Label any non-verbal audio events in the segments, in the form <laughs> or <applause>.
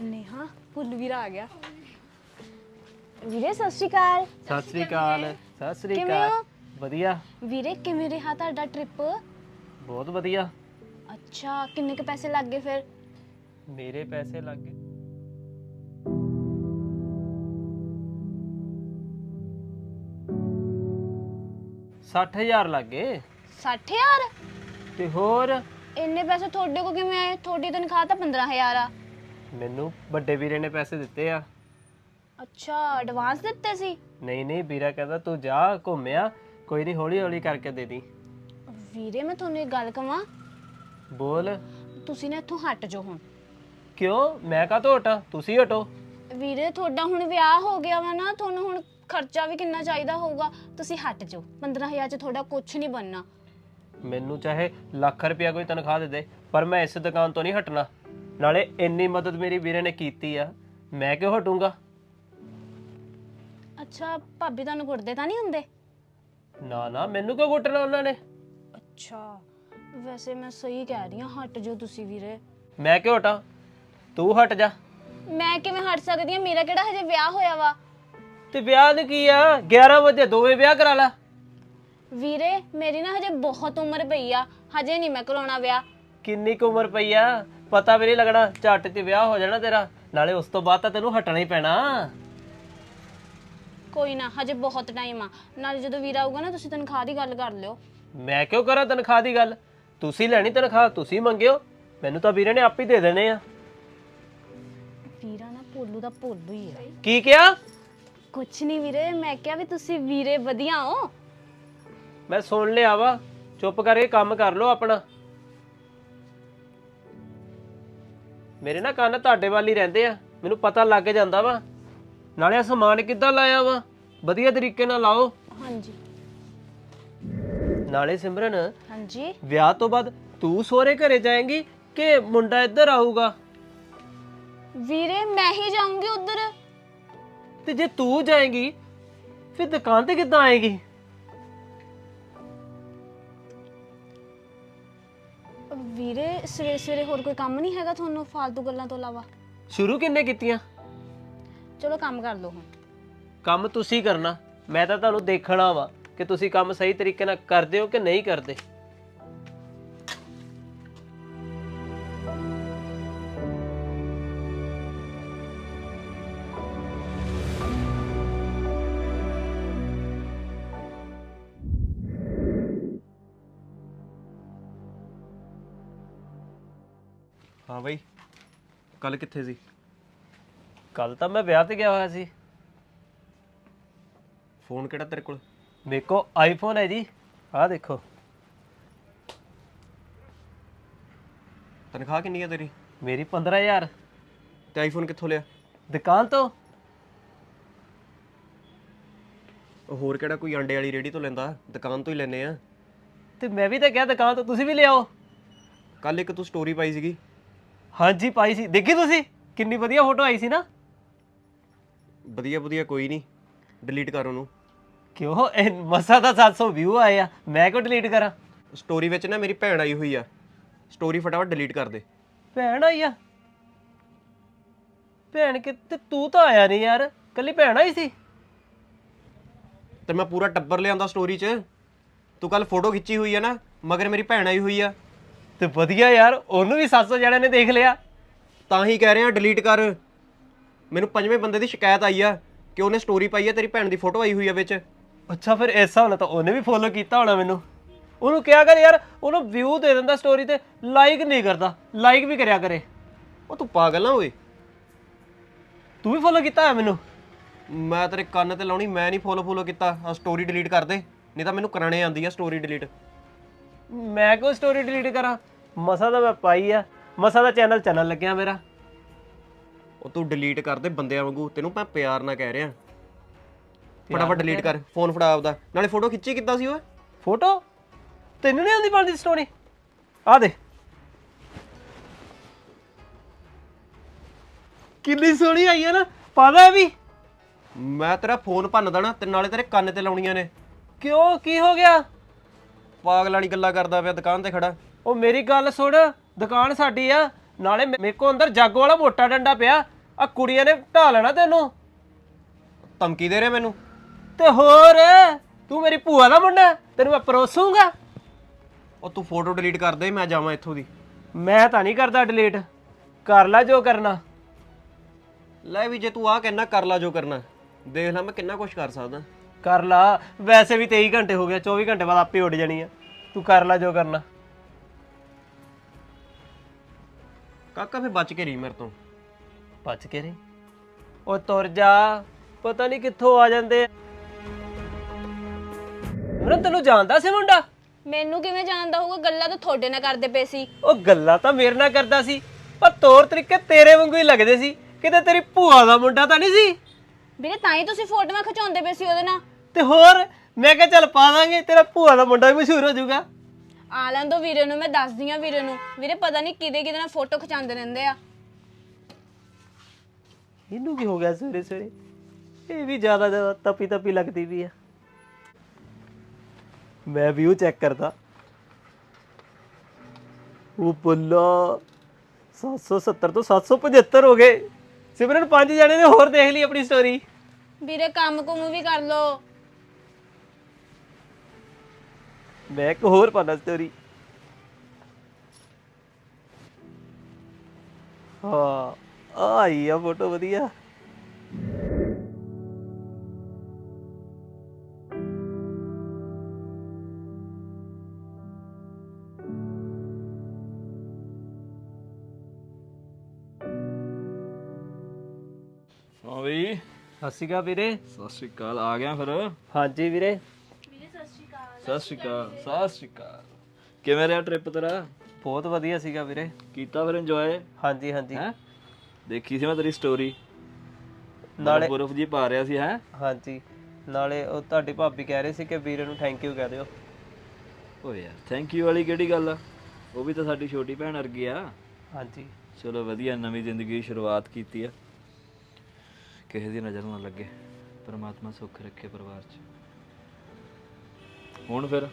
ਨੇਹਾ ਫੁੱਲ ਵੀਰ ਆ ਗਿਆ। ਵੀਰੇ ਸਤਿ ਸ਼੍ਰੀ ਅਕਾਲ। ਸਤਿ ਸ੍ਰੀ ਅਕਾਲ। ਸਤਿ ਸ੍ਰੀ ਕਿਵੇਂ ਅਕਾਲ। ਹੋ? ਵਧੀਆ। ਵੀਰੇ ਕਿਵੇਂ ਰਿਹਾ ਤੁਹਾਡਾ ਟ੍ਰਿਪ ਬਹੁਤ ਵਧੀਆ। ਅੱਛਾ ਕਿੰਨੇ ਕ ਪੈਸੇ ਲੱਗ ਗਏ ਫਿਰ? ਮੇਰੇ ਪੈਸੇ ਲੱਗ ਗਏ। ਸੱਠ ਹਜ਼ਾਰ ਲੱਗ ਗਏ। 60000 ਤੇ ਹੋਰ? ਇੰਨੇ ਪੈਸੇ ਤੁਹਾਡੇ ਕੋ ਕਿਵੇਂ ਆਏ? ਤੁਹਾਡੀ ਤਨਖਾਹ ਤਾਂ 15000 ਆ। ਮੈਨੂੰ ਵੱਡੇ ਵੀਰੇ ਨੇ ਪੈਸੇ ਦਿੱਤੇ ਆ। ਅੱਛਾ ਐਡਵਾਂਸ ਦਿੱਤੇ ਸੀ? ਨਹੀਂ ਨਹੀਂ ਵੀਰਾ ਕਹਿੰਦਾ ਤੂੰ ਜਾ ਘੁੰਮਿਆ ਕੋਈ ਨਹੀਂ ਹੌਲੀ ਹੌਲੀ ਕਰਕੇ ਦੇ ਦੀ। ਵੀਰੇ ਮੈਂ ਤੁਹਾਨੂੰ ਇੱਕ ਗੱਲ ਕਵਾਂ। ਬੋਲ। ਤੁਸੀਂ ਨਾ ਇੱਥੋਂ ਹਟ ਜਾਓ ਹੁਣ। ਕਿਉਂ? ਮੈਂ ਕਾ ਹਟਾਂ? ਤੁਸੀਂ ਹਟੋ। ਵੀਰੇ ਤੁਹਾਡਾ ਹੁਣ ਵਿਆਹ ਹੋ ਗਿਆ ਵਾ ਨਾ ਤੁਹਾਨੂੰ ਹੁਣ ਖਰਚਾ ਵੀ ਕਿੰਨਾ ਚਾਹੀਦਾ ਹੋਊਗਾ। ਤੁਸੀਂ ਹਟ ਜਾਓ। 15000 ਚ ਤੁਹਾਡਾ ਕੁਝ ਨਹੀਂ ਬਣਨਾ। ਮੈਨੂੰ ਚਾਹੇ ਲੱਖ ਰੁਪਇਆ ਕੋਈ ਤਨਖਾਹ ਦੇ ਦੇ ਪਰ ਮੈਂ ਇਸ ਦੁਕਾਨ ਤੋਂ ਨਹੀਂ ਹਟਣਾ। ਨਾਲੇ ਇੰਨੀ ਮਦਦ ਮੇਰੀ ਵੀਰੇ ਨੇ ਕੀਤੀ ਆ ਮੈਂ ਕਿਉਂ ਹਟੂੰਗਾ? ਅੱਛਾ ਭਾਬੀ ਤੁਹਾਨੂੰ ਕੁੱਟਦੇ ਤਾਂ ਨਹੀਂ ਹੁੰਦੇ? ਨਾ ਨਾ ਮੈਨੂੰ ਕਿਉਂ ਘੁੱਟਣਾ ਉਹਨਾਂ ਨੇ? ਅੱਛਾ ਵੈਸੇ ਮੈਂ ਸਹੀ ਕਹਿ ਰਹੀ ਹਾਂ ਹਟ ਜਾਓ ਤੁਸੀਂ ਵੀਰੇ। ਮੈਂ ਕਿਉਂ ਹਟਾਂ? ਤੂੰ ਹਟ ਜਾ। ਮੈਂ ਕਿਵੇਂ ਹਟ ਸਕਦੀ ਹਾਂ? ਮੇਰਾ ਕਿਹੜਾ ਹਜੇ ਵਿਆਹ ਹੋਇਆ ਵਾ? ਤੇ ਵਿਆਹ ਨੇ ਕੀ ਆ? 11 ਵਜੇ ਦੋਵੇਂ ਵਿਆਹ ਕਰਾ ਲਾ। ਵੀਰੇ ਮੇਰੀ ਨਾ ਹਜੇ ਬਹੁਤ ਉਮਰ ਪਈ ਆ। ਹਜੇ ਨਹੀਂ ਮੈਂ ਕਰਾਉਣਾ ਵਿਆਹ। ਕਿੰਨੀ ਕੁ ਉਮਰ ਪਈ ਆ? ਪਤਾ ਵੀ ਨਹੀਂ ਲੱਗਣਾ ਝੱਟ 'ਚ ਵਿਆਹ ਹੋ ਜਾਣਾ ਤੇਰਾ ਨਾਲੇ ਉਸ ਤੋਂ ਬਾਅਦ ਤਾਂ ਤੈਨੂੰ ਹਟਣਾ ਹੀ ਪੈਣਾ। ਕੋਈ ਨਾ ਹਜੇ ਬਹੁਤ ਟਾਈਮ ਆ। ਨਾਲੇ ਜਦੋਂ ਵੀਰ ਆਊਗਾ ਨਾ ਤੁਸੀਂ ਤਨਖਾਹ ਦੀ ਗੱਲ ਕਰ ਲਿਓ। ਮੈਂ ਕਿਉਂ ਕਰਾਂ ਤਨਖਾਹ ਦੀ ਗੱਲ? ਤੁਸੀਂ ਲੈਣੀ ਤਨਖਾਹ ਤੁਸੀਂ ਮੰਗਿਓ। ਮੈਨੂੰ ਤਾਂ ਵੀਰੇ ਨੇ ਆਪ ਹੀ ਦੇ ਦੇਣੇ ਆ। ਵੀਰਾ ਨਾ ਭੋਲੂ ਦਾ ਭੋਲੂ ਹੀ ਆ। ਕੀ ਕਿਹਾ? ਕੁਛ ਨਹੀਂ ਵੀਰੇ ਮੈਂ ਕਿਹਾ ਵੀ ਤੁਸੀਂ ਵੀਰੇ ਵਧੀਆ ਹੋ। ਮੈਂ ਸੁਣ ਲਿਆ ਵਾ। ਚੁੱਪ ਕਰਕੇ ਕੰਮ ਕਰ ਲਓ ਆਪਣਾ। ਮੇਰੇ ਨਾ ਕੰਨ ਤੁਹਾਡੇ ਵੱਲ ਹੀ ਰਹਿੰਦੇ ਆ। ਮੈਨੂੰ ਪਤਾ ਲੱਗ ਜਾਂਦਾ ਵਾ। ਨਾਲੇ ਸਮਾਨ ਕਿੱਦਾਂ ਲਾਇਆ ਵਾ? ਵਧੀਆ ਤਰੀਕੇ ਨਾਲ ਲਾਓ। ਹਾਂਜੀ। ਨਾਲੇ ਸਿਮਰਨ ਹਾਂਜੀ। ਵਿਆਹ ਤੋਂ ਬਾਅਦ ਤੂੰ ਸਹੁਰੇ ਘਰੇ ਜਾਏਂਗੀ ਕਿ ਮੁੰਡਾ ਇੱਧਰ ਆਊਗਾ? ਵੀਰੇ ਮੈਂ ਹੀ ਜਾਊਂਗੀ ਉਧਰ। ਤੇ ਜੇ ਤੂੰ ਜਾਏਂਗੀ ਫਿਰ ਦੁਕਾਨ ਤੇ ਕਿੱਦਾਂ ਆਏਗੀ? ਵੀਰੇ ਸਵੇਰੇ ਸਵੇਰੇ ਹੋਰ ਕੋਈ ਕੰਮ ਨਹੀਂ ਹੈਗਾ ਤੁਹਾਨੂੰ ਫालतू ਗੱਲਾਂ ਤੋਂ ਇਲਾਵਾ? ਸ਼ੁਰੂ ਕਿੰਨੇ ਕੀਤੀਆਂ? ਚਲੋ ਕੰਮ ਕਰ ਲਓ ਹੁਣ। ਕੰਮ ਤੁਸੀਂ ਕਰਨਾ ਮੈਂ ਤਾਂ ਤੁਹਾਨੂੰ ਦੇਖਣਾ ਵਾ ਕਿ ਤੁਸੀਂ ਕੰਮ ਸਹੀ ਤਰੀਕੇ ਨਾਲ ਕਰਦੇ ਹੋ ਕਿ ਨਹੀਂ ਕਰਦੇ। ਹਾਂ ਬਈ। ਕੱਲ ਕਿੱਥੇ ਸੀ? ਕੱਲ ਤਾਂ ਮੈਂ ਵਿਆਹ ਤੇ ਗਿਆ ਹੋਇਆ ਸੀ। ਫੋਨ ਕਿਹੜਾ ਤੇਰੇ ਕੋਲ? ਮੇਰੇ ਕੋ ਆਈਫੋਨ ਹੈ ਜੀ। ਆਹ ਦੇਖੋ। ਤਨਖਾਹ ਕਿੰਨੀ ਆ ਤੇਰੀ? ਮੇਰੀ 15000 ਤੇ ਆਈਫੋਨ ਕਿੱਥੋਂ ਲਿਆ? ਦੁਕਾਨ ਤੋਂ। ਉਹ ਹੋਰ ਕਿਹੜਾ ਕੋਈ ਅੰਡੇ ਵਾਲੀ ਰੇੜੀ ਤੋਂ ਲੈਂਦਾ? ਦੁਕਾਨ ਤੋਂ ਹੀ ਲੈਨੇ ਆ। ਤੇ ਮੈਂ ਵੀ ਤਾਂ ਕਿਹਾ ਦੁਕਾਨ ਤੋਂ ਤੁਸੀਂ ਵੀ ਲਿਆਓ। ਕੱਲ ਇੱਕ ਤੂੰ ਸਟੋਰੀ ਪਾਈ ਸੀਗੀ। ਹਾਂਜੀ ਪਾਈ ਸੀ। ਦੇਖੀ ਤੁਸੀਂ? ਕਿੰਨੀ ਵਧੀਆ ਫੋਟੋ ਆਈ ਸੀ ਨਾ। ਵਧੀਆ ਵਧੀਆ ਕੋਈ ਨਹੀਂ। ਡਿਲੀਟ ਕਰ ਉਹਨੂੰ। ਕਿਉਂ? ਇਹ ਮਸਾ ਦਾ 700 ਵਿਊ ਆਏ ਆ। ਮੈਂ ਕਿਉਂ ਡਿਲੀਟ ਕਰਾਂ? ਸਟੋਰੀ ਵਿੱਚ ਨਾ ਮੇਰੀ ਭੈਣ ਆਈ ਹੋਈ ਆ। ਸਟੋਰੀ ਫਟਾਫਟ ਡਿਲੀਟ ਕਰ ਦੇ। ਭੈਣ ਆਈ ਆ? ਭੈਣ ਕਿਤੇ ਤੂੰ ਤਾਂ ਆਇਆ ਨਹੀਂ ਯਾਰ। ਕੱਲੀ ਭੈਣ ਆਈ ਸੀ? ਤੇ ਮੈਂ ਪੂਰਾ ਟੱਬਰ ਲਿਆਂਦਾ ਸਟੋਰੀ 'ਚ। ਤੂੰ ਕੱਲ ਫੋਟੋ ਖਿੱਚੀ ਹੋਈ ਆ ਨਾ ਮਗਰ ਮੇਰੀ ਭੈਣ ਆਈ ਹੋਈ ਆ। ਤੇ ਵਧੀਆ ਯਾਰ ਉਹਨੂੰ ਵੀ 700 ਜਣਿਆਂ ਨੇ ਦੇਖ ਲਿਆ। ਤਾਂ ਹੀ ਕਹਿ ਰਿਹਾ ਡਿਲੀਟ ਕਰ। ਮੈਨੂੰ ਪੰਜਵੇਂ ਬੰਦੇ ਦੀ ਸ਼ਿਕਾਇਤ ਆਈ ਆ ਕਿ ਉਹਨੇ ਸਟੋਰੀ ਪਾਈ ਆ ਤੇਰੀ ਭੈਣ ਦੀ ਫੋਟੋ ਆਈ ਹੋਈ ਆ ਵਿੱਚ। ਅੱਛਾ ਫਿਰ ਹਿਸਾਬ ਨਾਲ ਤਾਂ ਉਹਨੇ ਵੀ ਫੋਲੋ ਕੀਤਾ ਹੋਣਾ ਮੈਨੂੰ। ਉਹਨੂੰ ਕਿਹਾ ਕਰ ਯਾਰ ਉਹਨੂੰ ਵਿਊ ਦੇ ਦਿੰਦਾ ਸਟੋਰੀ ਤੇ ਲਾਈਕ ਨਹੀਂ ਕਰਦਾ ਲਾਈਕ ਵੀ ਕਰਿਆ ਕਰੇ। ਉਹ ਤੂੰ ਪਾਗਲ ਨਾ ਓਏ ਤੂੰ ਵੀ ਫੋਲੋ ਕੀਤਾ ਹੈ ਮੈਨੂੰ? ਮੈਂ ਤੇਰੇ ਕੰਨ ਤੇ ਲਾਉਣੀ ਮੈਂ ਨਹੀਂ ਫੋਲੋ ਫੋਲੋ ਕੀਤਾ। ਆ ਸਟੋਰੀ ਡਿਲੀਟ ਕਰ ਦੇ ਨਹੀਂ ਤਾਂ ਮੈਨੂੰ ਕਰਾਣੇ ਆਂਦੀ ਆ ਸਟੋਰੀ ਡਿਲੀਟ ਮੈਂ ਕਿਉਂ ਸਟੋਰੀ ਡਿਲੀਟ ਕਰਾਂ? ਮਸਾ ਦਾ ਮੈਂ ਪਾਈ ਆ ਮਸਾ ਦਾ ਚੈਨਲ ਚੱਲਣ ਲੱਗਿਆ ਮੇਰਾ। ਉਹ ਤੂੰ ਡਿਲੀਟ ਕਰ ਦੇ ਬੰਦਿਆਂ ਵਾਂਗੂ ਤੈਨੂੰ ਮੈਂ ਪਿਆਰ ਨਾਲ ਕਹਿ ਰਿਹਾ। ਫਟਾਫਟ ਡਿਲੀਟ ਕਰ ਫੋਨ ਫੜਾ ਆਪਦਾ। ਨਾਲੇ ਫੋਟੋ ਖਿੱਚੀ ਕਿੱਦਾਂ ਸੀ ਓਏ? ਫੋਟੋ? ਤੈਨੂੰ ਨਹੀਂ ਆਉਂਦੀ ਬਣਦੀ ਸਟੋਰੀ ਆ ਦੇ। ਕਿੰਨੀ ਸੋਹਣੀ ਆਈ ਹੈ ਨਾ ਪਾਦਾ ਵੀ ਮੈਂ ਤੇਰਾ ਫੋਨ ਭੰਨ ਦੇਣਾ ਤੇ ਨਾਲੇ ਤੇਰੇ ਕੰਨ ਤੇ ਲਾਉਣੀਆਂ ਨੇ। ਕਿਉਂ? ਕੀ ਹੋ ਗਿਆ? ਪਾਗਲ ਵਾਲੀ ਗੱਲਾਂ ਕਰਦਾ ਪਿਆ ਦੁਕਾਨ ਤੇ ਖੜਾ। ਉਹ ਮੇਰੀ ਗੱਲ ਸੁਣ ਦੁਕਾਨ ਸਾਡੀ ਆ ਨਾਲੇ ਮੇ- ਮੇਰੇ ਕੋ ਅੰਦਰ ਜੱਗ ਵਾਲਾ ਮੋਟਾ ਡੰਡਾ ਪਿਆ ਆ ਕੁੜੀਆਂ ਨੇ ਢਾ ਲੈਣਾ ਤੈਨੂੰ। ਧਮਕੀ ਦੇ ਰਿਹਾ ਮੈਨੂੰ। ਤੇ ਹੋਰ ਤੂੰ ਮੇਰੀ ਭੂਆ ਦਾ ਮੁੰਡਾ ਹੈ? ਤੈਨੂੰ ਮੈਂ ਪਰੋਸੂੰਗਾ ਉਹ ਤੂੰ ਫੋਟੋ ਡਿਲੀਟ ਕਰ ਦੇ ਮੈਂ ਜਾਵਾਂ ਇੱਥੋਂ ਦੀ। ਮੈਂ ਤਾਂ ਨਹੀਂ ਕਰਦਾ ਡਿਲੀਟ। ਕਰ ਲੈ ਜੋ ਕਰਨਾ। ਲੈ ਵੀ ਜੇ ਤੂੰ ਆ ਕਹਿਣਾ ਕਰ ਲਾ ਜੋ ਕਰਨਾ। ਦੇਖ ਲੈ ਮੈਂ ਕਿੰਨਾ ਕੁਝ ਕਰ ਸਕਦਾ। ਕਰ ਲਾ ਵੈਸੇ ਵੀ 23 ਘੰਟੇ ਹੋ ਗਏ 24 ਘੰਟੇ ਬਾਅਦ ਆਪੇ ਉੱਡ ਜਾਣੀ ਆ। ਤੂੰ ਕਰ ਲੈ ਜੋ ਕਰਨਾ। ਕਾਕਾ ਫੇ ਬਚ ਕੇ ਰਹੀ ਮੇਰੇ ਤੋਂ। ਬਚ ਕੇ ਰਹੀ? ਉਹ ਤੁਰ ਜਾ ਪਤਾ ਨਹੀਂ ਕਿੱਥੋਂ ਆ ਜਾਂਦੇ ਮਰਨ ਤੈਨੂੰ ਜਾਣਦਾ ਸੀ ਮੁੰਡਾ? ਮੈਨੂੰ ਕਿਵੇਂ ਜਾਣਦਾ ਹੋਊਗਾ? ਗੱਲਾਂ ਤਾਂ ਤੁਹਾਡੇ ਨਾਲ ਕਰਦੇ ਪਏ ਸੀ। ਉਹ ਗੱਲਾਂ ਤਾਂ ਮੇਰੇ ਨਾਲ ਕਰਦਾ ਸੀ ਪਰ ਤੌਰ ਤਰੀਕੇ ਤੇਰੇ ਵਾਂਗੂ ਹੀ ਲੱਗਦੇ ਸੀ। ਕਿਤੇ ਤੇਰੀ ਭੂਆ ਦਾ ਮੁੰਡਾ ਤਾਂ ਨਹੀਂ ਸੀ? ਵੀਰੇ ਤਾਂ ਹੀ ਤੁਸੀਂ ਫੋਟੋਆਂ ਖਿਚਾਉਂਦੇ ਪਏ ਸੀ ਉਹਦੇ ਨਾਲ। ਤੇ ਹੋਰ ਮੈਂ ਕਿਹਾ ਚੱਲ ਪਾ ਦਾਂਗੇ ਤੇਰਾ ਭੂਆ ਦਾ ਮੁੰਡਾ ਵੀ ਮਸ਼ਹੂਰ ਹੋ ਜਾਊਗਾ। ਆ ਲੈਣ ਦੋ ਵੀਰੇ ਨੂੰ ਮੈਂ ਦੱਸਦੀ ਆ ਵੀਰੇ ਨੂੰ। ਵੀਰੇ ਪਤਾ ਨਹੀਂ ਕਿਹਦੇ ਕਿਹਦੇ ਨਾਲ ਫੋਟੋ ਖਿਚਾਉਂਦੇ ਰਹਿੰਦੇ ਆ। ਇਹਨੂੰ ਕੀ ਹੋ ਗਿਆ ਸਵੇਰੇ ਸਵੇਰੇ? ਇਹ ਵੀ ਜ਼ਿਆਦਾ ਜ਼ਿਆਦਾ ਤਪੀ ਤਪੀ ਲੱਗਦੀ ਵੀ ਆ। ਮੈਂ ਵੀ ਉਹ ਚੈੱਕ ਕਰਦਾ ਉਹ ਬੱਲਾ 770 ਤੋਂ 775 ਹੋ ਗਏ। ਸਿਮਰਨ ਪੰਜ ਜਣੇ ਨੇ ਹੋਰ ਦੇਖ ਲਈ ਆਪਣੀ ਸਟੋਰੀ ਵੀਰੇ ਕੰਮ ਕੁਮ ਵੀ ਕਰ ਲੋ ਮੈਂ ਇੱਕ ਹੋਰ ਪਾਣਾ ਸਟੋਰੀ ਹਾਂ ਆਈ ਆ ਫੋਟੋ ਵਧੀਆ। ਹਾਂ ਸਤਿ ਸ਼੍ਰੀ ਅਕਾਲ ਵੀਰੇ। ਸਤਿ ਸ਼੍ਰੀ ਅਕਾਲ ਆ ਗਿਆ ਫਿਰ। ਹਾਂਜੀ ਵੀਰੇ। ਸ਼੍ਰੀ ਅਕਾਲ ਸਤਿ ਸ਼੍ਰੀ ਅਕਾਲ। ਕਿਵੇਂ ਰਿਹਾ ਟ੍ਰਿਪ ਤੇਰਾ? ਬਹੁਤ ਵਧੀਆ ਸੀਗਾ ਵੀਰੇ। ਕੀਤਾ ਫਿਰ ਇੰਜੋਏ ਹਾਂਜੀ ਹਾਂਜੀ। ਹੈ? ਦੇਖੀ ਸੀ ਮੈਂ ਤੇਰੀ ਸਟੋਰੀ ਨਾਲੇ ਬਰਫ ਜੀ ਪਾ ਰਿਹਾ ਸੀ ਹੈ? ਹਾਂਜੀ। ਨਾਲੇ ਉਹ ਤੁਹਾਡੀ ਭਾਬੀ ਕਹਿ ਰਹੀ ਸੀ ਕਿ ਵੀਰੇ ਨੂੰ ਥੈਂਕ ਯੂ ਕਹਿ ਦਿਓ। ਓ ਯਾਰ ਥੈਂਕ ਯੂ ਵਾਲੀ ਕਿਹੜੀ ਗੱਲ ਆ? ਉਹ ਵੀ ਤਾਂ ਸਾਡੀ ਛੋਟੀ ਭੈਣ ਵਰਗੀ ਆ। ਹਾਂਜੀ। ਚਲੋ ਵਧੀਆ ਨਵੀਂ ਜ਼ਿੰਦਗੀ ਦੀ ਸ਼ੁਰੂਆਤ ਕੀਤੀ ਆ। ਕਿਸੇ ਦੀ ਨਜ਼ਰ ਨਾ ਲੱਗੇ। ਪਰਮਾਤਮਾ ਸੁੱਖ ਰੱਖੇ ਪਰਿਵਾਰ 'ਚ। ਹੁਣ ਫਿਰ?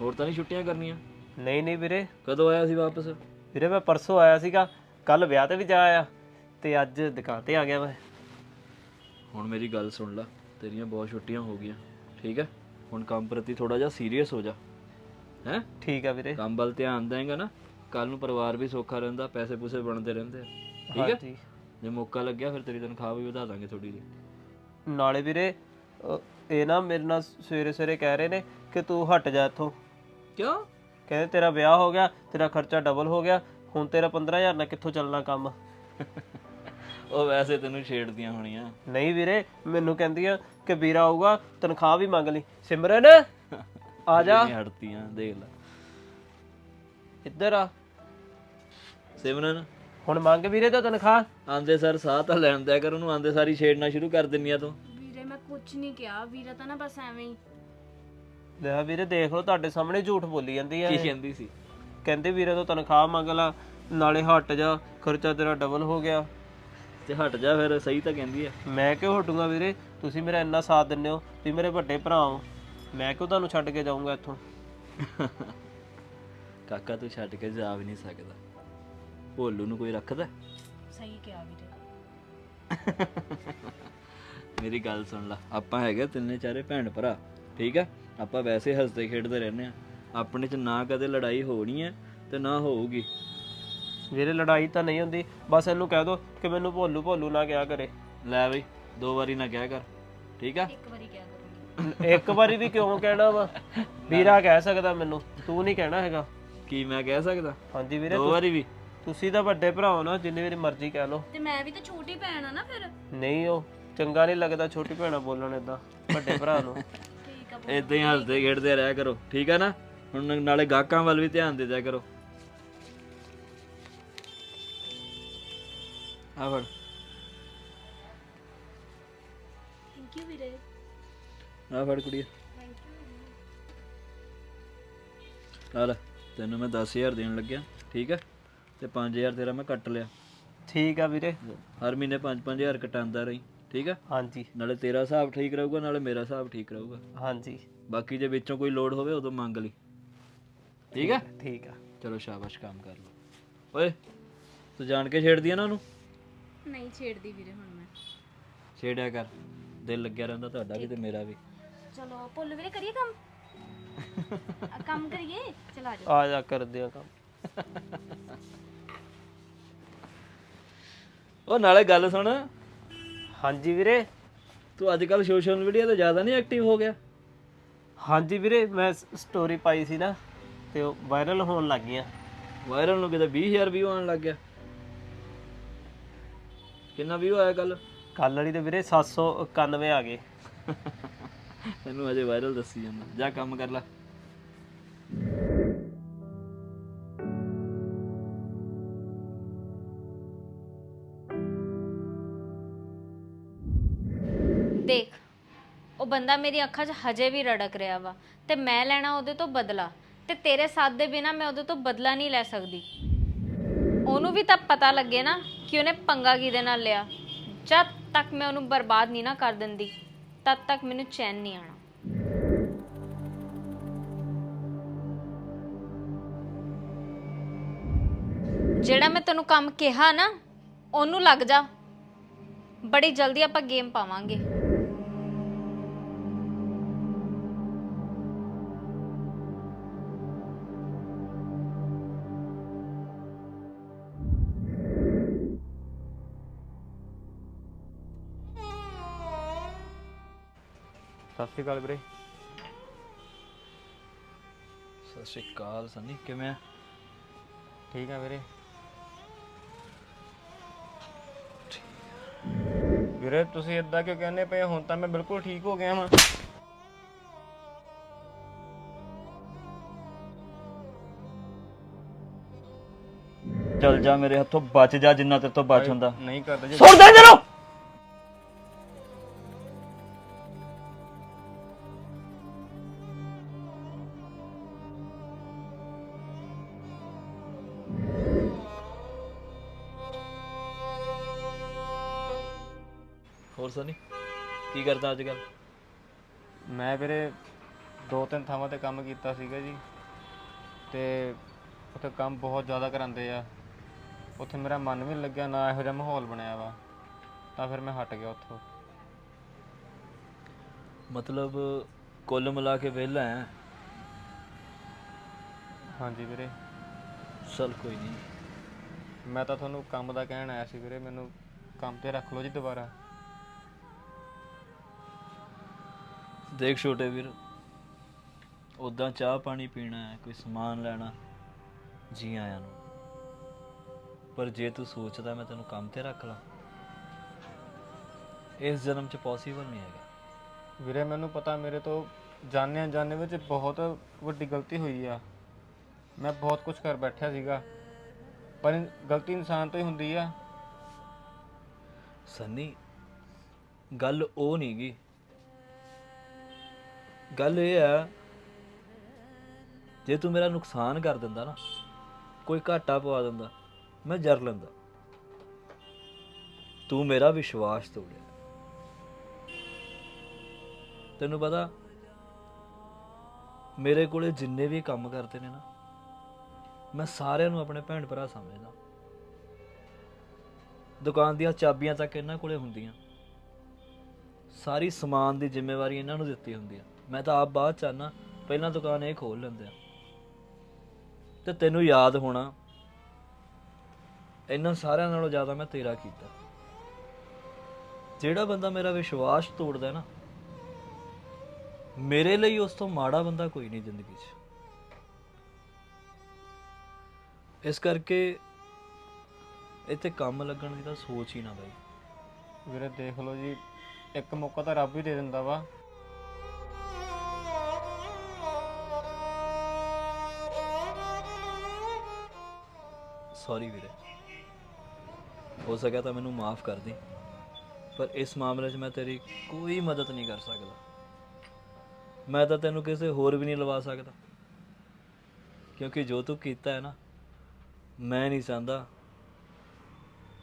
ਹੋਰ ਤਾਂ ਨਹੀਂ ਛੁੱਟੀਆਂ ਕਰਨੀਆਂ? ਨਹੀਂ ਨਹੀਂ ਵੀਰੇ। ਕਦੋਂ ਆਇਆ ਸੀ ਵਾਪਸ? ਵੀਰੇ ਮੈਂ ਪਰਸੋਂ ਆਇਆ ਸੀਗਾ। ਕੱਲ ਵਿਆਹ ਤੇ ਵੀ ਜਾ ਆਇਆ ਤੇ ਅੱਜ ਦੁਕਾਨ ਤੇ ਆ ਗਿਆ ਮੈਂ। ਹੁਣ ਮੇਰੀ ਗੱਲ ਸੁਣ ਲੈ। ਤੇਰੀਆਂ ਬਹੁਤ ਛੁੱਟੀਆਂ ਹੋ ਗਈਆਂ। ਠੀਕ ਹੈ? ਹੁਣ ਕੰਮ ਪ੍ਰਤੀ ਥੋੜਾ ਜਿਹਾ ਸੀਰੀਅਸ ਹੋ ਜਾ। ਹੈ? ਠੀਕ ਆ ਵੀਰੇ। ਕੰਮ ਵੱਲ ਧਿਆਨ ਦੇਂਗਾ ਨਾ। ਕੱਲ ਨੂੰ ਪਰਿਵਾਰ ਵੀ ਸੌਖਾ ਰਹਿੰਦਾ ਪੈਸੇ ਪੂਸੇ ਬਣਦੇ ਰਹਿੰਦੇ ਆ। ਠੀਕ ਹੈ? ਹਾਂਜੀ। ਜੇ ਮੌਕਾ ਲੱਗਿਆ ਫਿਰ ਤੇਰੀ ਤਨਖਾਹ ਵੀ ਵਧਾ ਦਾਂਗੇ ਥੋੜੀ ਜਿਹੀ। ਨਾਲੇ ਵੀਰੇ ਅ, ਇਹ ਨਾ ਮੇਰੇ ਨਾਲ ਸਵੇਰੇ ਸਵੇਰੇ ਕਹਿ ਰਹੇ ਨੇ ਕਿ ਤੂੰ ਹਟ ਜਾ ਇੱਥੋਂ। ਕਿਉਂ? ਕਹਿੰਦੇ ਤੇਰਾ ਵਿਆਹ ਹੋ ਗਿਆ ਤੇਰਾ ਖਰਚਾ ਡਬਲ ਹੋ ਗਿਆ ਹੁਣ ਤੇਰਾ 15000 ਨਾਲ ਕਿੱਥੋਂ ਚੱਲਣਾ ਕੰਮ? ਉਹ ਵੈਸੇ ਤੈਨੂੰ ਛੇੜਦੀਆਂ ਹੋਣੀਆਂ। ਨਹੀਂ ਵੀਰੇ ਮੈਨੂੰ ਕਹਿੰਦੀਆਂ ਕਿ ਵੀਰਾ ਆਊਗਾ ਤਨਖਾਹ ਵੀ ਮੰਗ ਲਈ। ਸਿਮਰਨ ਆ ਜਾ। ਨਹੀਂ ਹਟਦੀਆਂ ਦੇਖ ਲੈ। ਇੱਧਰ ਆ। ਸਿਮਰਨ। ਹੁਣ ਮੰਗ ਵੀਰੇ ਤਾਂ ਤਨਖਾਹ? ਆਂਦੇ ਸਰ ਸਾਹ ਤਾਂ ਲੈਣ ਦਿਆ ਕਰ ਉਹਨੂੰ ਆਂਦੇ ਸਾਰੀ ਛੇੜਨਾ ਸ਼ੁਰੂ ਕਰ ਦਿੰਨੀ ਆ ਤੂੰ। ਵੀਰੇ ਮੈਂ ਕੁਝ ਨਹੀਂ ਕਿਹਾ। ਵੀਰਾ ਤਾਂ ਨਾ ਬਸ ਐਵੇਂ ਹੀ ਲੈ ਵੀਰੇ ਦੇਖ ਲਓ ਤੁਹਾਡੇ ਸਾਹਮਣੇ ਝੂਠ ਬੋਲੀ ਜਾਂਦੀ ਕੀ ਹੈ ਕਹਿੰਦੀ ਸੀ? ਕਹਿੰਦੇ ਵੀਰੇ ਤੋਂ ਤਨਖਾਹ ਮੰਗ ਲਾ ਨਾਲੇ ਹਟ ਜਾ ਖਰਚਾ ਤੇਰਾ ਡਬਲ ਹੋ ਗਿਆ। ਤੇ ਹਟ ਜਾ ਫਿਰ ਸਹੀ ਤਾਂ ਕਹਿੰਦੀ ਆ। ਮੈਂ ਕਿਉਂ ਹਟੂੰਗਾ ਵੀਰੇ? ਤੁਸੀਂ ਮੇਰਾ ਇੰਨਾ ਸਾਥ ਦਿੰਦੇ ਹੋ ਤੁਸੀਂ ਮੇਰੇ ਵੱਡੇ ਭਰਾ ਹੋ। ਮੈਂ ਕਿਉਂ ਤੁਹਾਨੂੰ ਛੱਡ ਕੇ ਜਾਊਂਗਾ ਇੱਥੋਂ? <laughs> ਕਾਕਾ ਤੂੰ ਛੱਡ ਕੇ ਜਾ ਵੀ ਨਹੀਂ ਸਕਦਾ। ਭੋਲੂ ਨੂੰ ਕੋਈ ਰੱਖਦਾ? ਸਹੀ ਕਿਹਾ ਵੀਰੇ। <laughs> ਮੇਰੀ ਗੱਲ ਸੁਣ ਲੈ। ਆਪਾਂ ਹੈਗੇ ਤਿੰਨੇ ਚਾਰੇ ਭੈਣ ਭਰਾ। ਠੀਕ ਆ? ਆਪਾਂ ਵੈਸੇ ਹੱਸਦੇ ਖੇਡਦੇ ਰਹਿੰਦੇ ਆ। ਆਪਣੇ ਚ ਨਾ ਕਦੇ ਲੜਾਈ ਹੋਣੀ ਹੈ ਤੇ ਨਾ ਹੋਊਗੀ। ਵੀਰੇ ਲੜਾਈ ਤਾਂ ਨਹੀਂ ਹੁੰਦੀ। ਬਸ ਇਹਨੂੰ ਕਹਿ ਦੋ ਕਿ ਮੈਨੂੰ ਭੋਲੂ ਭੋਲੂ ਨਾ ਕਿਹਾ ਕਰੇ। ਲੈ ਬਈ ਦੋ ਵਾਰੀ ਨਾ ਕਿਹਾ ਕਰ। ਠੀਕ ਆ? ਇੱਕ ਵਾਰੀ ਕਿਹਾ ਕਰੂੰਗੀ। ਇੱਕ ਵਾਰੀ ਵੀ ਕਿਉਂ ਕਹਿਣਾ ਵਾ? ਵੀਰਾ ਕਹਿ ਸਕਦਾ ਮੈਨੂੰ। ਤੂੰ ਨਹੀਂ ਕਹਿਣਾ ਹੈਗਾ। ਕੀ ਮੈਂ ਕਹਿ ਸਕਦਾ? ਹਾਂਜੀ ਵੀਰੇ ਦੋ ਵਾਰੀ ਵੀ। ਤੁਸੀਂ ਤਾਂ ਵੱਡੇ ਭਰਾ ਹੋ ਨਾ ਜਿੰਨੀ ਵਾਰੀ ਮਰਜ਼ੀ ਕਹਿ ਲਓ। ਤੇ ਮੈਂ ਵੀ ਤਾਂ ਛੋਟੀ ਭੈਣ ਆ ਨਾ ਫਿਰ। ਨਹੀਂ ਉਹ ਚੰਗਾ ਨਹੀਂ ਲੱਗਦਾ ਛੋਟੀ ਭੈਣਾ ਬੋਲਣ ਇਦਾਂ ਵੱਡੇ ਭਰਾ ਨੂੰ। ਇਦਾਂ ਹੀ ਹੱਸਦੇ ਖੇਡਦੇ ਰਿਹਾ ਕਰੋ ਠੀਕ ਆ ਨਾ? ਹੁਣ ਨਾਲੇ ਗਾਹਕਾਂ ਵੱਲ ਵੀ ਧਿਆਨ ਦੇ ਦਿਆ ਕਰੋ। ਆ ਫੜ। ਥੈਂਕ ਯੂ ਵੀਰੇ। ਆ ਫੜ ਕੁੜੀਏ। ਆ ਲੈ ਤੈਨੂੰ ਮੈਂ 10000 ਦੇਣ ਲੱਗਿਆ ਠੀਕ ਹੈ ਤੇ 5000 ਤੇਰਾ ਮੈਂ ਕੱਟ ਲਿਆ। ਠੀਕ ਆ ਵੀਰੇ। ਹਰ ਮਹੀਨੇ 5-5000 ਕਟਾਉਂਦਾ ਰਹੀ। ਠੀਕ ਹੈ ਹਾਂਜੀ। ਨਾਲੇ ਤੇਰਾ ਹਿਸਾਬ ਠੀਕ ਰਹੂਗਾ ਨਾਲੇ ਮੇਰਾ ਹਿਸਾਬ ਠੀਕ ਰਹੂਗਾ। ਹਾਂਜੀ। ਬਾਕੀ ਜੇ ਵਿੱਚੋਂ ਕੋਈ ਲੋਡ ਹੋਵੇ ਉਦੋਂ ਮੰਗ ਲਈ। ਠੀਕ ਹੈ ਠੀਕ ਆ। ਚਲੋ ਸ਼ਾਬਾਸ਼ ਕੰਮ ਕਰ ਲਓ। ਓਏ ਤੂੰ ਜਾਣ ਕੇ ਛੇੜਦੀ ਆ ਨਾ ਉਹਨੂੰ? ਨਹੀਂ ਛੇੜਦੀ ਵੀਰੇ ਹੁਣ ਮੈਂ। ਛੇੜਿਆ ਕਰ। ਦਿਲ ਲੱਗਿਆ ਰਹਿੰਦਾ ਤੁਹਾਡਾ ਵੀ ਤੇ ਮੇਰਾ ਵੀ। ਚਲੋ ਭੁੱਲ ਵੀਰੇ ਕਰੀਏ ਕੰਮ? ਆ, ਕੰਮ ਕਰੀਏ? ਚਲਾ ਜਾ ਆ ਜਾ ਕਰਦੇ ਆ ਕੰਮ। ਉਹ ਨਾਲੇ ਗੱਲ ਸੁਣ। ਹਾਂਜੀ ਵੀਰੇ। ਤੂੰ ਅੱਜ ਕੱਲ ਸੋਸ਼ਲ ਮੀਡੀਆ ਤੇ ਜ਼ਿਆਦਾ ਨਹੀਂ ਐਕਟਿਵ ਹੋ ਗਿਆ? ਹਾਂਜੀ ਵੀਰੇ ਮੈਂ ਸਟੋਰੀ ਪਾਈ ਸੀ ਨਾ ਤੇ ਉਹ ਵਾਇਰਲ ਹੋਣ ਲੱਗ ਗਈਆਂ। ਵਾਇਰਲ ਨੂੰ ਕਿਤੇ 20000 ਵਿਊ ਆਉਣ ਲੱਗ ਗਿਆ। ਕਿੰਨਾ ਵਿਊ ਆਇਆ ਕੱਲ ਕੱਲ ਵਾਲੀ ਤੇ ਵੀਰੇ 791 ਆ ਗਏ। <laughs> ਤੈਨੂੰ ਅਜੇ ਵਾਇਰਲ ਦੱਸੀ ਜਾਂਦਾ। ਜਾ ਕੰਮ ਕਰ ਲੈ। ਬੰਦਾ ਮੇਰੀ ਅੱਖਾਂ 'ਚ ਹਜੇ ਵੀ ਰੜਕ ਰਿਹਾ ਵਾ ਤੇ ਮੈਂ ਲੈਣਾ ਉਹਦੇ ਤੋਂ ਬਦਲਾ ਤੇ ਤੇਰੇ ਸਾਥ ਦੇ ਬਿਨਾ ਮੈਂ ਉਹਦੇ ਤੋਂ ਬਦਲਾ ਨਹੀਂ ਲੈ ਸਕਦੀ। ਉਹਨੂੰ ਵੀ ਤਾਂ ਪਤਾ ਲੱਗੇ ਨਾ ਕਿ ਉਹਨੇ ਪੰਗਾ ਕਿਹਦੇ ਨਾਲ ਲਿਆ। ਜਦ ਤੱਕ ਮੈਂ ਉਹਨੂੰ ਬਰਬਾਦ ਨਹੀਂ ਨਾ ਕਰ ਦਿੰਦੀ, ਤਦ ਤੱਕ ਮੈਨੂੰ ਚੈਨ ਨਹੀਂ ਆਣਾ ਜਿਹੜਾ ਮੈਂ ਤੈਨੂੰ ਕੰਮ ਕਿਹਾ ਨਾ, ਉਹਨੂੰ ਲੱਗ ਜਾ। ਬੜੀ ਜਲਦੀ ਆਪਾਂ ਗੇਮ ਪਾਵਾਂਗੇ। ਸਤਿ ਸ਼੍ਰੀ ਅਕਾਲ ਵੀਰੇ। ਸਤਿ ਸ਼੍ਰੀ ਅਕਾਲ ਸੰਨੀ ਕਿਵੇਂ ਆ? ਠੀਕ ਆ ਵੀਰੇ। ਵੀਰੇ ਤੁਸੀਂ ਇਦਾਂ ਕਿਉਂ ਕਹਿੰਦੇ ਪਏ ਹੁਣ ਤਾਂ ਮੈਂ ਬਿਲਕੁਲ ਠੀਕ ਹੋ ਗਿਆ ਵਾਂ। ਚੱਲ ਜਾ ਮੇਰੇ ਹੱਥੋਂ ਬਚ ਜਾ ਜਿੰਨਾ ਤੇਰੇ ਤੋਂ ਬਚ ਹੁੰਦਾ। ਨਹੀਂ ਕਰਦਾ ਜੀ। ਸੁਣਦਾ ਜਰੋ ਹੋਰ ਸਨੀ ਕੀ ਕਰਦਾ ਅੱਜ ਕੱਲ ਮੈਂ ਵੀਰੇ ਦੋ ਤਿੰਨ ਥਾਵਾਂ ਤੇ ਕੰਮ ਕੀਤਾ ਸੀਗਾ ਜੀ ਤੇ ਉੱਥੇ ਕੰਮ ਬਹੁਤ ਜ਼ਿਆਦਾ ਕਰਾਉਂਦੇ ਆ। ਉੱਥੇ ਮੇਰਾ ਮਨ ਵੀ ਨੀ ਲੱਗਿਆ ਨਾ ਇਹੋ ਜਿਹਾ ਮਾਹੌਲ ਬਣਿਆ ਵਾ ਤਾਂ ਫਿਰ ਮੈਂ ਹਟ ਗਿਆ ਉੱਥੋਂ। ਮਤਲਬ ਕੁੱਲ ਮਿਲਾ ਕੇ ਵਿਹਲਾ ਹੈ? ਹਾਂਜੀ ਵੀਰੇ। ਚਲ ਕੋਈ ਨਹੀਂ ਮੈਂ ਤਾਂ ਤੁਹਾਨੂੰ ਕੰਮ ਦਾ ਕਹਿਣ ਆਇਆ ਸੀ ਵੀਰੇ ਮੈਨੂੰ ਕੰਮ ਤੇ ਰੱਖ ਲਓ ਜੀ ਦੁਬਾਰਾ। ਦੇਖ ਛੋਟੇ ਵੀਰ ਉਦਾਂ ਚਾਹ ਪਾਣੀ ਪੀਣਾ ਹੈ ਕੋਈ ਸਮਾਨ ਲੈਣਾ ਜੀ ਆਇਆਂ ਨੂੰ। ਪਰ ਜੇ ਤੂੰ ਸੋਚਦਾ ਮੈਂ ਤੈਨੂੰ ਕੰਮ ਤੇ ਰੱਖ ਲਾਂ ਇਸ ਜਨਮ 'ਚ ਪੋਸੀਬਲ ਨਹੀਂ ਹੈਗਾ। ਵੀਰੇ ਮੈਨੂੰ ਪਤਾ ਮੇਰੇ ਤੋਂ ਜਾਣਿਆ ਜਾਣੇ ਵਿੱਚ ਬਹੁਤ ਵੱਡੀ ਗਲਤੀ ਹੋਈ ਆ। ਮੈਂ ਬਹੁਤ ਕੁਝ ਕਰ ਬੈਠਿਆ ਸੀਗਾ ਪਰ ਗਲਤੀ ਇਨਸਾਨ ਤੋਂ ਹੀ ਹੁੰਦੀ ਆ। ਸੰਨੀ ਗੱਲ ਉਹ ਨਹੀਂ ਗੀ ਗੱਲ ਇਹ ਆ, ਜੇ ਤੂੰ ਮੇਰਾ ਨੁਕਸਾਨ ਕਰ ਦਿੰਦਾ ਨਾ, ਕੋਈ ਘਾਟਾ ਪਵਾ ਦਿੰਦਾ, ਮੈਂ ਜਰ ਲੈਂਦਾ। ਤੂੰ ਮੇਰਾ ਵਿਸ਼ਵਾਸ ਤੋੜਿਆ। ਤੈਨੂੰ ਪਤਾ, ਮੇਰੇ ਕੋਲੇ ਜਿੰਨੇ ਵੀ ਕੰਮ ਕਰਦੇ ਨੇ ਨਾ, ਮੈਂ ਸਾਰਿਆਂ ਨੂੰ ਆਪਣੇ ਭੈਣ ਭਰਾ ਸਮਝਦਾ। ਦੁਕਾਨ ਦੀਆਂ ਚਾਬੀਆਂ ਤੱਕ ਇਹਨਾਂ ਕੋਲੇ ਹੁੰਦੀਆਂ। ਸਾਰੀ ਸਮਾਨ ਦੀ ਜ਼ਿੰਮੇਵਾਰੀ ਇਹਨਾਂ ਨੂੰ ਦਿੱਤੀ ਹੁੰਦੀ ਆ। ਮੈਂ ਤਾਂ ਆਪ ਬਾਅਦ ਚ ਪਹਿਲਾਂ ਦੁਕਾਨ ਇਹ ਖੋਲ ਲੈਂਦੇ ਆ। ਤੇ ਤੈਨੂੰ ਯਾਦ ਹੋਣਾ, ਇਹਨਾਂ ਸਾਰਿਆਂ ਨਾਲੋਂ ਜ਼ਿਆਦਾ ਮੈਂ ਤੇਰਾ ਕੀਤਾ। ਜਿਹੜਾ ਬੰਦਾ ਮੇਰਾ ਵਿਸ਼ਵਾਸ ਤੋੜਦਾ ਹੈ ਨਾ, ਮੇਰੇ ਲਈ ਉਸ ਤੋਂ ਮਾੜਾ ਬੰਦਾ ਕੋਈ ਨਹੀਂ ਜ਼ਿੰਦਗੀ 'ਚ। ਇਸ ਕਰਕੇ ਇੱਥੇ ਕੰਮ ਲੱਗਣ ਦੀ ਤਾਂ ਸੋਚ ਹੀ ਨਾ ਬਈ। ਵੀਰੇ ਦੇਖ ਲਓ ਜੀ, ਇੱਕ ਮੌਕਾ ਤਾਂ ਰੱਬ ਹੀ ਦੇ ਦਿੰਦਾ ਵਾ। ਸੌਰੀ ਵੀਰੇ। ਹੋ ਸਕਿਆ ਤਾਂ ਮੈਨੂੰ ਮਾਫ ਕਰ ਦੇ। ਪਰ ਇਸ ਮਾਮਲੇ 'ਚ ਮੈਂ ਤੇਰੀ ਕੋਈ ਮਦਦ ਨਹੀਂ ਕਰ ਸਕਦਾ। ਮੈਂ ਤਾਂ ਤੈਨੂੰ ਕਿਸੇ ਹੋਰ ਵੀ ਨਹੀਂ ਲਵਾ ਸਕਦਾ। ਕਿਉਂਕਿ ਜੋ ਤੂੰ ਕੀਤਾ ਹੈ ਨਾ, ਮੈਂ ਨਹੀਂ ਚਾਹੁੰਦਾ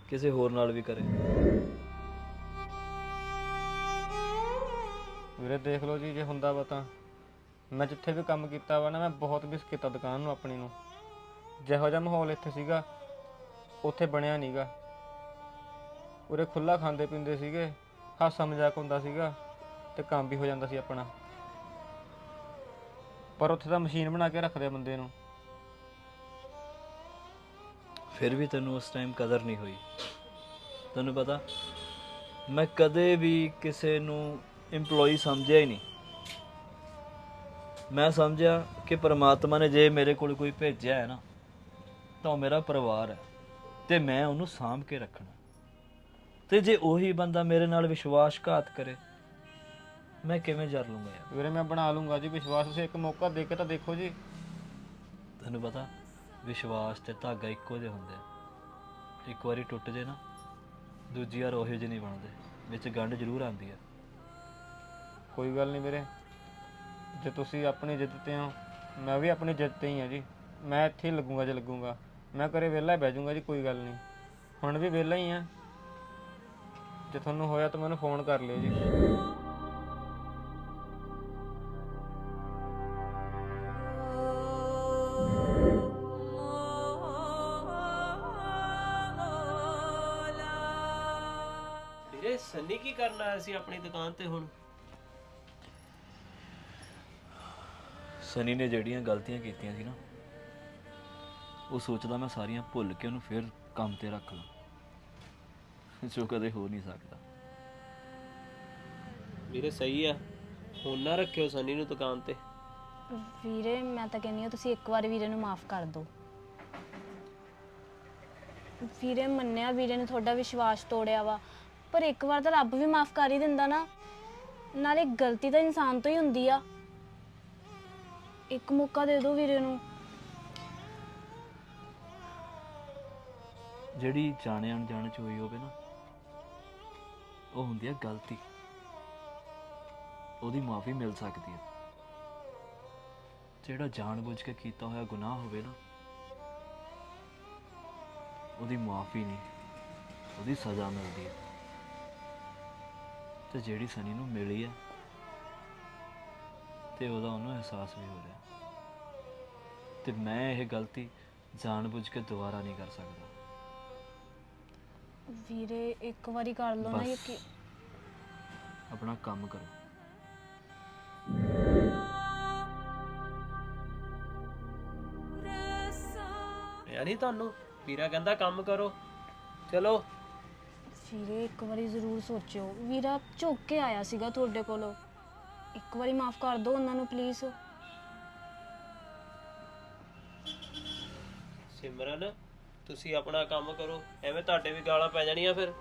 ਕਿਸੇ ਹੋਰ ਨਾਲ ਵੀ ਕਰੇ। ਵੀਰੇ ਦੇਖ ਲਓ ਜੀ, ਜੇ ਹੁੰਦਾ ਵਾ ਤਾਂ। ਮੈਂ ਜਿੱਥੇ ਵੀ ਕੰਮ ਕੀਤਾ ਵਾ ਨਾ, ਮੈਂ ਬਹੁਤ ਮਿਸ ਕੀਤਾ ਦੁਕਾਨ ਨੂੰ, ਆਪਣੀ ਨੂੰ। ਜਿਹੋ ਜਿਹਾ ਮਾਹੌਲ ਇੱਥੇ ਸੀਗਾ, ਉੱਥੇ ਬਣਿਆ ਨਹੀਂਗਾ ਉਰੇ ਖੁੱਲਾ ਖਾਂਦੇ ਪੀਂਦੇ ਸੀਗੇ, ਹਾਸਾ ਮਜ਼ਾਕ ਹੁੰਦਾ ਸੀਗਾ ਤੇ ਕੰਮ ਵੀ ਹੋ ਜਾਂਦਾ ਸੀ ਆਪਣਾ। ਪਰ ਉੱਥੇ ਤਾਂ ਮਸ਼ੀਨ ਬਣਾ ਕੇ ਰੱਖਦੇ ਆ ਬੰਦੇ ਨੂੰ। ਫਿਰ ਵੀ ਤੈਨੂੰ ਉਸ ਟਾਈਮ ਕਦਰ ਨਹੀਂ ਹੋਈ। ਤੈਨੂੰ ਪਤਾ, ਮੈਂ ਕਦੇ ਵੀ ਕਿਸੇ ਨੂੰ EMPLOYE ਸਮਝਿਆ ਹੀ ਨਹੀਂ। ਮੈਂ ਸਮਝਿਆ ਕਿ ਪਰਮਾਤਮਾ ਨੇ ਜੇ ਮੇਰੇ ਕੋਲ ਕੋਈ ਭੇਜਿਆ ਹੈ ਨਾ ਤਾਂ ਉਹ ਮੇਰਾ ਪਰਿਵਾਰ ਹੈ ਤੇ ਮੈਂ ਉਹਨੂੰ ਸਾਂਭ ਕੇ ਰੱਖਣਾ। ਤੇ ਜੇ ਉਹੀ ਬੰਦਾ ਮੇਰੇ ਨਾਲ ਵਿਸ਼ਵਾਸਘਾਤ ਕਰੇ ਮੈਂ ਕਿਵੇਂ ਜਰ ਲੂੰਗਾ ਯਾਰ? ਵੀਰੇ ਮੈਂ ਬਣਾ ਲੂੰਗਾ ਜੀ ਵਿਸ਼ਵਾਸ। ਤੁਸੀਂ ਇੱਕ ਮੌਕਾ ਦੇ ਕੇ ਤਾਂ ਦੇਖੋ ਜੀ। ਤੈਨੂੰ ਪਤਾ ਵਿਸ਼ਵਾਸ ਤੇ ਧਾਗਾ ਇੱਕੋ ਜਿਹੇ ਹੁੰਦੇ ਆ। ਇੱਕ ਵਾਰੀ ਟੁੱਟ ਜੇ ਨਾ ਦੂਜੀ ਵਾਰ ਉਹੋ ਜਿਹੇ ਨਹੀਂ ਬਣਦੇ। ਵਿੱਚ ਗੰਢ ਜ਼ਰੂਰ ਆਉਂਦੀ ਆ। ਕੋਈ ਗੱਲ ਨਹੀਂ ਵੀਰੇ। ਜੇ ਤੁਸੀਂ ਆਪਣੀ ਜਿੱਦ ਤੇ ਹੋ ਮੈਂ ਵੀ ਆਪਣੀ ਜਿੱਦ ਤੇ ਹੀ ਹਾਂ ਜੀ। ਮੈਂ ਇੱਥੇ ਹੀ ਲੱਗੂੰਗਾ ਜੇ ਲੱਗੂੰਗਾ। ਮੈਂ ਘਰੇ ਵਿਹਲਾ ਹੀ ਬਹਿ ਜਾਊਂਗਾ ਜੀ ਕੋਈ ਗੱਲ ਨਹੀਂ। ਹੁਣ ਵੀ ਵਿਹਲਾ ਹੀ ਆ। ਜੇ ਤੁਹਾਨੂੰ ਹੋਇਆ ਤਾਂ ਮੈਨੂੰ ਫੋਨ ਕਰ ਲਿਓ ਜੀ। ਵੀਰੇ ਸੰਨੀ ਕੀ ਕਰਨ ਆਇਆ ਸੀ ਆਪਣੀ ਦੁਕਾਨ ਤੇ ਹੁਣ? ਸਨੀ ਨੇ ਜਿਹੜੀਆਂ ਗਲਤੀਆਂ ਕੀਤੀਆਂ ਸੀ ਨਾ ਉਹ ਸੋਚਦਾ ਮੈਂ ਸਾਰੀਆਂ ਭੁੱਲ ਕੇ ਉਹਨੂੰ ਫਿਰ ਕੰਮ ਤੇ ਰੱਖ ਲਾਂ। ਜੋ ਕਦੇ ਹੋ ਨਹੀਂ ਸਕਦਾ। ਵੀਰੇ ਸਹੀ ਆ। ਹੁਣ ਨਾ ਰੱਖਿਓ ਸੰਨੀ ਨੂੰ ਦੁਕਾਨ ਤੇ। ਵੀਰੇ ਮੈਂ ਤਾਂ ਕਹਿੰਨੀ ਆ ਤੁਸੀਂ ਇੱਕ ਵਾਰ ਵੀਰੇ ਨੂੰ ਮਾਫ ਕਰ ਦਿਓ। ਵੀਰੇ ਮੰਨਿਆ ਵੀਰੇ ਨੇ ਤੁਹਾਡਾ ਵਿਸ਼ਵਾਸ ਤੋੜਿਆ ਵਾ ਪਰ ਇੱਕ ਵਾਰ ਤਾਂ ਰੱਬ ਵੀ ਮਾਫ ਕਰ ਹੀ ਦਿੰਦਾ ਨਾ। ਨਾਲੇ ਗਲਤੀ ਤਾਂ ਇਨਸਾਨ ਤੋਂ ਹੀ ਹੁੰਦੀ ਆ। ਇੱਕ ਮੌਕਾ ਦੇ ਦਿਓ ਵੀਰੇ ਨੂੰ। ਜਿਹੜੀ ਜਾਣੇ ਅਣਜਾਣੇ ਚ ਹੋਈ ਹੋਵੇ ਨਾ, ਉਹ ਹੁੰਦੀ ਹੈ ਗਲਤੀ। ਉਹਦੀ ਮਾਫੀ ਮਿਲ ਸਕਦੀ ਹੈ ਜਿਹੜਾ ਜਾਣਬੁੱਝ ਕੇ ਕੀਤਾ ਹੋਇਆ ਗੁਨਾਹ ਹੋਵੇ ਨਾ, ਉਹਦੀ ਮਾਫੀ ਨਹੀਂ, ਉਹਦੀ ਸਜ਼ਾ ਮਿਲਦੀ ਹੈ ਤੇ ਜਿਹੜੀ ਸਨੀ ਨੂੰ ਮਿਲੀ ਹੈ ਤੇ ਉਹਦਾ ਉਹਨੂੰ ਅਹਿਸਾਸ ਵੀ ਹੋ ਰਿਹਾ। ਤੇ ਮੈਂ ਇਹ ਗਲਤੀ ਜਾਣਬੁੱਝ ਕੇ ਦੁਬਾਰਾ ਨਹੀਂ ਕਰ ਸਕਦਾ। ਵੀਰੇ ਇੱਕ ਵਾਰੀ ਕਰ ਲਓ ਨਾ ਬਸ। ਯਕੀ ਆਪਣਾ ਕੰਮ ਕਰੋ। ਯਾਨੀ ਤੁਹਾਨੂੰ। ਵੀਰਾ ਕਹਿੰਦਾ ਕੰਮ ਕਰੋ। ਚਲੋ। ਵੀਰੇ ਇੱਕ ਵਾਰੀ ਜ਼ਰੂਰ ਸੋਚਿਓ। ਵੀਰਾ ਝੁੱਕ ਕੇ ਆਇਆ ਸੀਗਾ ਤੁਹਾਡੇ ਕੋਲੋਂ। ਇੱਕ ਵਾਰੀ ਮਾਫ ਕਰ ਦਿਓ ਉਹਨਾਂ ਨੂੰ ਪਲੀਜ਼ ਸਿਮਰਨ। ਤੁਸੀਂ ਆਪਣਾ ਕੰਮ ਕਰੋ ਐਵੇਂ ਤੁਹਾਡੇ ਵੀ ਗਾਲਾਂ ਪੈ ਜਾਣੀਆਂ ਫਿਰ।